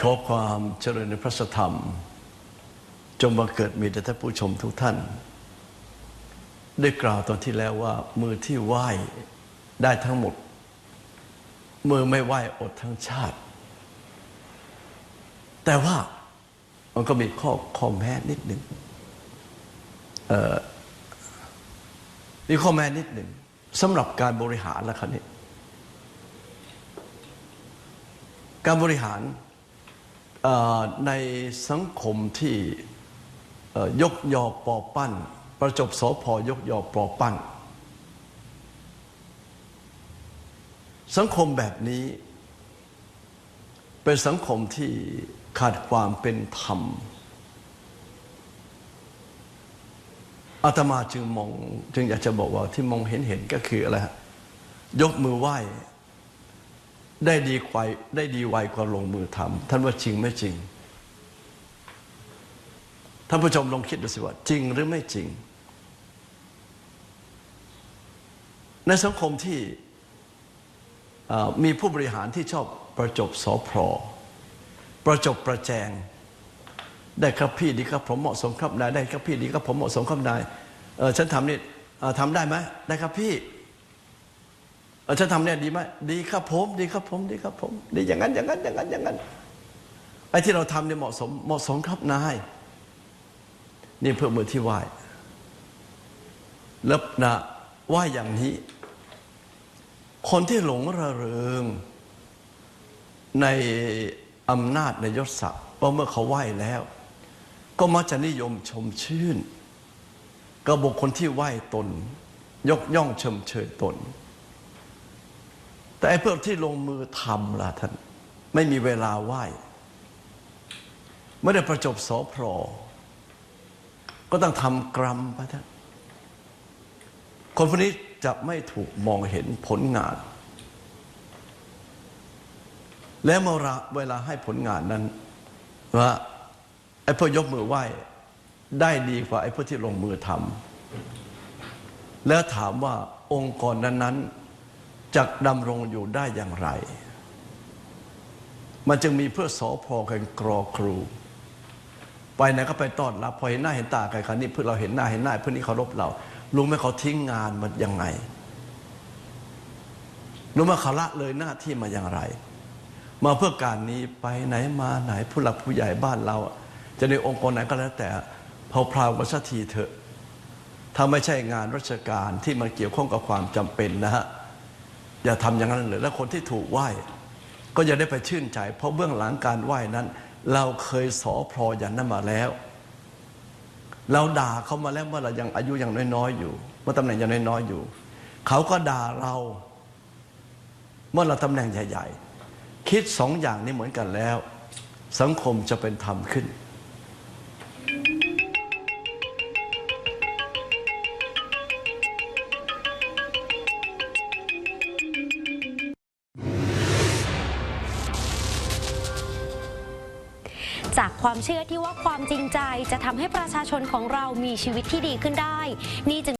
ขอความเจริญในพระธรรม จงบังเกิดมีแด่ท่านผู้ชมทุกท่าน ได้กล่าวตอนที่แล้วว่า มือที่ไหว้ได้ทั้งหมด มือไม่ไหว้อดทั้งชาติ แต่ว่ามันก็มีข้อข้อแม้นิดหนึ่งเอ่อมีข้อแม้นิดหนึ่งสำหรับการบริหารล้วครับนี่การบริหาร ในสังคมที่ยกยอปอปั้น ประจบสอพอยกยอปอปั้น สังคมแบบนี้ เป็นสังคมที่ขาดความเป็นธรรมอาตมาจึงมองจึงอยากจะบอกว่าที่มองเห็นเห็นก็คืออะไรฮะยกมือไหว้ ได้ดีกว่าได้ดีไวกว่าลงมือทำท่านว่าจริงไม่จริง ท่านผู้ชมลองคิดดูสิว่า จริงหรือไม่จริง ในสังคมที่มีผู้บริหารที่ชอบประจบสอพรประจบประแจง ได้ครับพี่ดีครับผมเหมาะสมครับนายได้ครับพี่ดีครับผมเหมาะสมครับนายเออฉันทำนี่ทำได้ไหมได้ครับพี่ ฉันทำเนี่ยดีไหมดีครับผม ดีครับผม ดีครับผมดีอย่างนั้นอย่างนั้นอย่างนั้นอย่างนั้นไอ้ที่เราทำเนี่ยเหมาะสมเหมาะสมครับนายนี่เพื่อมือที่ไหว้แล้วนะไหว้อย่างนี้ คนที่หลงระเริง ในอำนาจในยศศักดิ์ว่าเมื่อเขาไหว้แล้ว ก็มักจะนิยมชมชื่นกับบุคคลที่ไหว้ตน ยกย่องชมเชยตน แต่ไอ้พื่อที่ลงมือทำล่ะท่าน ไม่มีเวลาไหว้ไม่ได้ประจบสอพรอก็ต้องทำกรรมไปท่านคนพวกนี้จะไม่ถูกมองเห็นผลงาน แล้วเมื่อเวลาให้ผลงานนั้นว่าไอ้พวกยกมือไหว้ได้ดีกว่าไอ้พวกที่ลงมือทำแล้วถามว่าองค์กรนั้นๆ จะดำรงอยู่ได้อย่างไร มันจึงมีเพื่อสอพอกันกรอครู ไปไหนก็ไปต้อนรับพอเห็นหน้าเห็นตากันคราวนี้เพื่อเราเห็นหน้าเห็นหน้าเพื่อนนี้เคารพเรารู้ไหมเขาทิ้งงานมันยังไงรู้ไหมเขาละเลยหน้าที่มาอย่างไร มาเพื่อการนี้ไปไหนมาไหนผู้หลักผู้ใหญ่บ้านเรา จะในองค์กรไหนก็แล้วแต่เผาพราวกันสักทีเถอะถ้าไม่ใช่งานราชการที่มันเกี่ยวข้องกับความจำเป็นนะฮะ อย่าทำอย่างนั้นเลยแล้วคนที่ถูกไหว้ ก็อย่าได้ไปชื่นใจ เพราะเบื้องหลังการไหว้นั้น เราเคยสอพรออย่างนั้นมาแล้ว เราด่าเขามาแล้วเมื่อเรายังอายุยังน้อยๆอยู่เมื่อตำแหน่งยังน้อยๆอยู่ เขาก็ด่าเรา เมื่อเราตำแหน่งใหญ่ ๆ คิดสองอย่างนี้เหมือนกันแล้ว สังคมจะเป็นธรรมขึ้น จากความเชื่อที่ว่าความจริงใจจะทำให้ประชาชนของเรามีชีวิตที่ดีขึ้นได้ นี่จึง